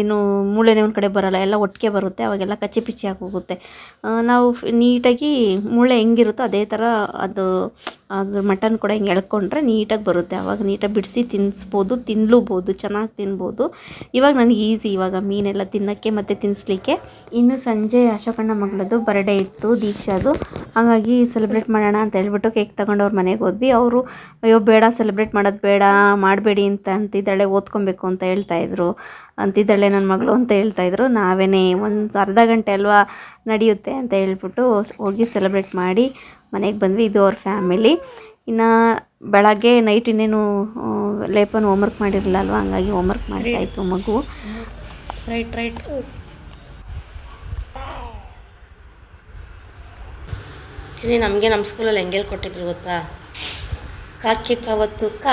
ಏನು ಮೂಳೆನೇ ಒಂದು ಕಡೆ ಬರಲ್ಲ, ಎಲ್ಲ ಒಟ್ಟಿಗೆ ಬರುತ್ತೆ, ಅವಾಗೆಲ್ಲ ಕಚ್ಚಿ ಪಿಚ್ಚಿ ಆಗೋಗುತ್ತೆ. ನಾವು ನೀಟಾಗಿ ಮೂಳೆ ಹೆಂಗಿರುತ್ತೋ ಅದೇ ಥರ ಅದು ಅದು ಮಟನ್ ಕೂಡ ಹಿಂಗೆ ಎಳ್ಕೊಂಡ್ರೆ ನೀಟಾಗಿ ಬರುತ್ತೆ. ಅವಾಗ ನೀಟಾಗಿ ಬಿಡಿಸಿ ತಿನ್ನಿಸ್ಬೋದು ತಿನ್ನಲೂಬೋದು ಚೆನ್ನಾಗಿ ತಿನ್ಬೋದು. ಇವಾಗ ನನಗೆ ಈಸಿ ಇವಾಗ ಮೀನೆಲ್ಲ ತಿನ್ನೋಕ್ಕೆ ಮತ್ತು ತಿನ್ನಿಸ್ಲಿಕ್ಕೆ ಇನ್ನು ಸಂಜೆ ಅಶೋಕಣ್ಣ ಮಗಳದು ಬರ್ಡೇ ಇತ್ತು, ದೀಕ್ಷಾದು. ಹಾಗಾಗಿ ಸೆಲೆಬ್ರೇಟ್ ಮಾಡೋಣ ಅಂತ ಹೇಳ್ಬಿಟ್ಟು ಕೇಕ್ ತಗೊಂಡು ಅವ್ರ ಮನೆಗೆ ಹೋದ್ವಿ. ಅವರು, ಅಯ್ಯೋ, ಬೇಡ ಸೆಲೆಬ್ರೇಟ್ ಮಾಡೋದು ಬೇಡ, ಮಾಡಬೇಡಿ ಅಂತ ಅಂತಿದ್ದಾಳೆ, ಓದ್ಕೊಬೇಕು ಅಂತ ಹೇಳ್ತಾ ಇದ್ರು. ಅಂತಿದ್ದಾಳೆ ನನ್ನ ಮಗಳು ಅಂತ ಹೇಳ್ತಾ ಇದ್ರು. ನಾವೇನೇ ಒಂದು ಅರ್ಧ ಗಂಟೆ ಅಲ್ವಾ ನಡೆಯುತ್ತೆ ಅಂತ ಹೇಳ್ಬಿಟ್ಟು ಹೋಗಿ ಸೆಲೆಬ್ರೇಟ್ ಮಾಡಿ ಮನೆಗೆ ಬಂದ್ವಿ. ಇದು ಅವ್ರ ಫ್ಯಾಮಿಲಿ ಇನ್ನು ಬೆಳಗ್ಗೆ ನೈಟ್ ಇನ್ನೇನು ಲೇಪನ್ ಹೋಮ್ವರ್ಕ್ ಮಾಡಿರಲಿಲ್ಲ ಅಲ್ವಾ? ಹಂಗಾಗಿ ಹೋಮ್ವರ್ಕ್ ಮಾಡ್ತಾ ಇತ್ತು ಮಗು. ರೈಟ್ ರೈಟ್ ಆ್ಯಕ್ಚುಲಿ ನಮಗೆ ನಮ್ಮ ಸ್ಕೂಲಲ್ಲಿ ಹೆಂಗೆ ಹೇಳ್ಕೊಟ್ಟಿದ್ರು ಗೊತ್ತಾ? ಕಾಕ್ಕೆ ಕವತ್ತು ಕ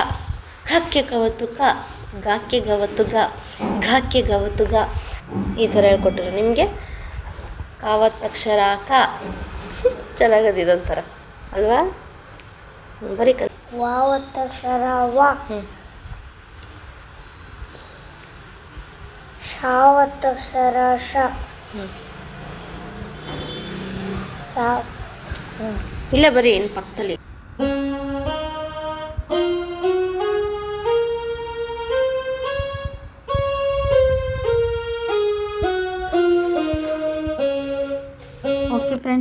ಕಕ್ಕೆ ಕವತ್ತು ಕ. ಗಾಕ್ಕೆ ಗವತ್ತು ಗ ಘಾಕ್ಕೆ ಗವತ್ತು ಗ ಈ ಥರ ಹೇಳ್ಕೊಟ್ರು ನಿಮಗೆ? ಕಾವತ್ತಕ್ಷರ ಕ. ಚೆನ್ನಾಗದು ಇದೊಂಥರ. ಅಲ್ವಾ? ಬರೀ ಕ ವಾವತ್ತಕ್ಷರ ವ. ಶಾವತ್ತಕ್ಷರ ಶ. ಇಲ್ಲೇ ಬರೀ ಏನು ಪಕ್ಕದಲ್ಲಿ.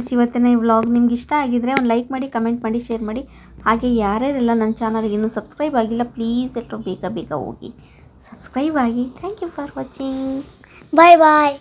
ಫ್ರೆಂಡ್ಸ್, ಇವತ್ತಿನ ಈ ವ್ಲಾಗ್ ನಿಮ್ಗೆ ಇಷ್ಟ ಆಗಿದ್ರೆ ಒಂದು ಲೈಕ್ ಮಾಡಿ, ಕಮೆಂಟ್ ಮಾಡಿ, ಶೇರ್ ಮಾಡಿ. ಹಾಗೆ ಯಾರ್ಯಾರೆಲ್ಲ ನನ್ನ ಚಾನಲ್ಗೆ ಇನ್ನೂ ಸಬ್ಸ್ಕ್ರೈಬ್ ಆಗಿಲ್ಲ, ಪ್ಲೀಸ್ ಎಲ್ಲರೂ ಬೇಗ ಬೇಗ ಹೋಗಿ ಸಬ್ಸ್ಕ್ರೈಬ್ ಆಗಿ. Thank you for watching. Bye bye.